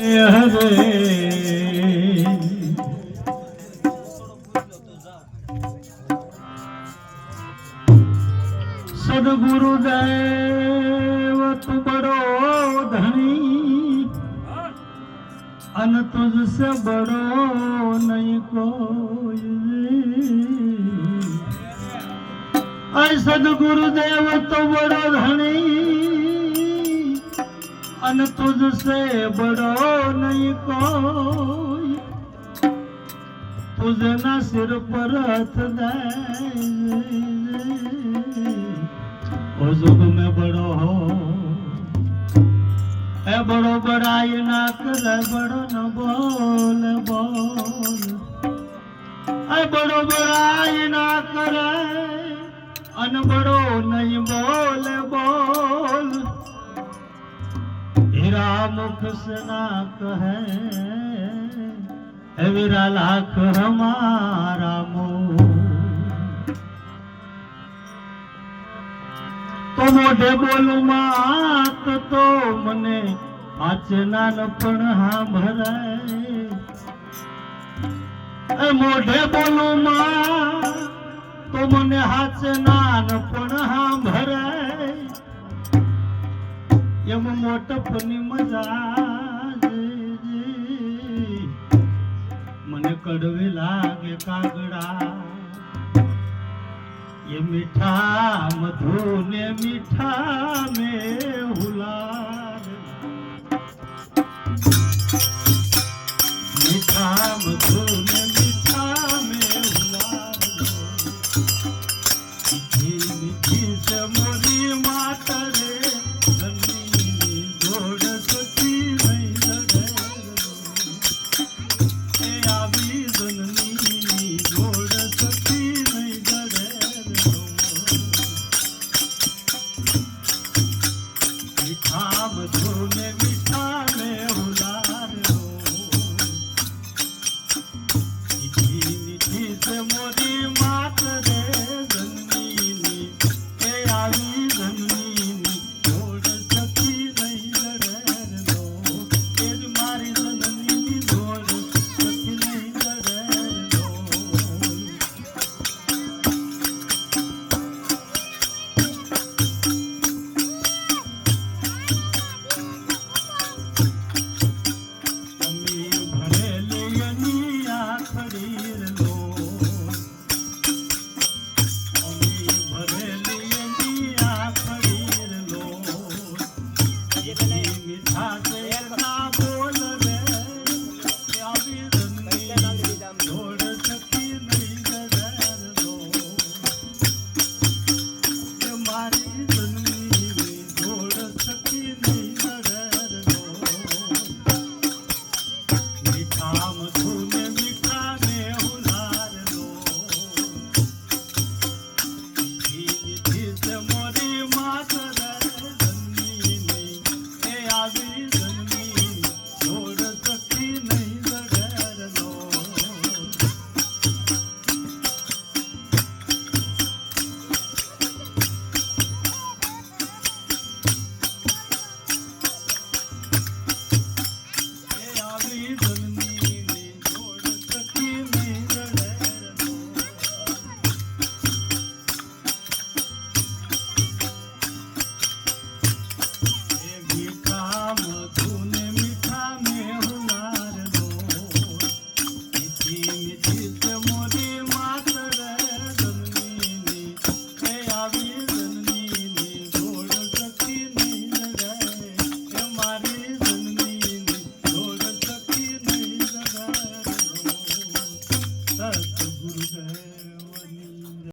સદગુરુદેવ તું બડો ધણી. અન તુજસે બડો નહીં કોઈ. સદગુરુ દેવ તો બડો ધણી. અન તુજસે બડો નહીં કોઈ. તુજના સિર પર હથ દે ઓ જુગ મેં બડો હો. એ બડો બડાઈ ના કરે બડો ન બોલ બોલ. એ બડો બડાઈ ના કરે અન બડો નહીં બોલ બોલ. વીરા મુખ સના કહે વીરા લાખ હમારા મો તો મોઢે બોલું માત તો મને આચનાન પણ હા ભરાય મોઢે બોલું માં તો મને હાચનાન પણ હા ભરાય એમ મોટપની મજા મને કડવે લાગે કાગડા. એ મીઠા મધુ ને મીઠા મે હુલા મીઠા મધુ